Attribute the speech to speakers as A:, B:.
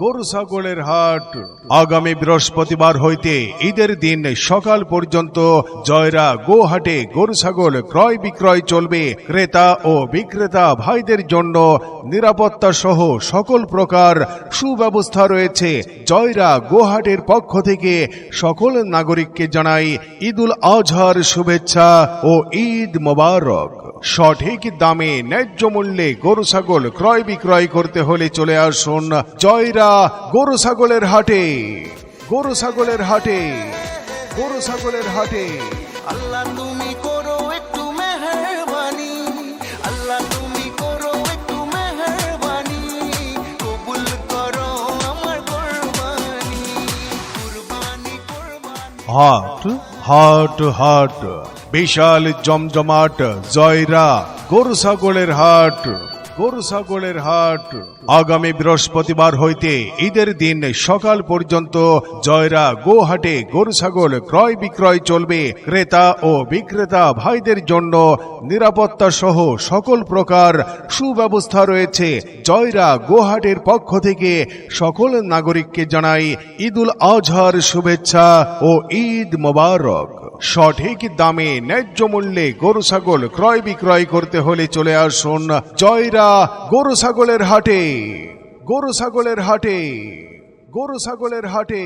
A: গরু ছাগলের হাট। আগামী বৃহস্পতিবার হইতে ঈদের দিন সকাল পর্যন্ত জয়রা গোহাটে গরু ছাগল ক্রয় বিক্রয় চলবে। ক্রেতা ও বিক্রেতা ভাইদের জন্য নিরাপত্তা সহ সকল প্রকার সুব্যবস্থা রয়েছে। জয়রা গোহাটের পক্ষ থেকে সকল নাগরিককে জানাই ঈদুল আজহার শুভেচ্ছা ও ঈদ মোবারক। সঠিক দামে ন্যায্য মূল্যে গরু ছাগল ক্রয় বিক্রয় করতে হলে চলে আসুন জয়রা গরু ছাগলের হাটে। গরু ছাগলের হাটে। গরু ছাগলের হাটে।
B: আল্লাহ তুমি করো একটু মেহরবানি। আল্লাহ তুমি করো একটু মেহরবানি। কবুল করো আমার কুরবানি। কুরবানি কুরবানি।
A: হাট হাট হাট বিশাল জমজমাট জয়রা গরু ছাগলের হাট। গরু ছাগলের হাট। আগামী বৃহস্পতিবার হইতে ঈদের দিন সকাল পর্যন্ত জয়রা গোহাটে গরু ছাগল ক্রয় বিক্রয় চলবে। ক্রেতা ও বিক্রেতা ভাইদের জন্য নিরাপত্তা সহ সকল প্রকার সুব্যবস্থা রয়েছে। জয়রা গোহাটের পক্ষ থেকে সকল নাগরিককে জানাই ঈদুল আজহার শুভেচ্ছা ও ঈদ মোবারক। সঠিক দামে ন্যায্য মূল্যে গরু ছাগল ক্রয় বিক্রয় করতে হলে চলে আসুন জয়রা গরু ছাগলের হাটে। গরু ছাগলের হাটে। গরু ছাগলের হাটে।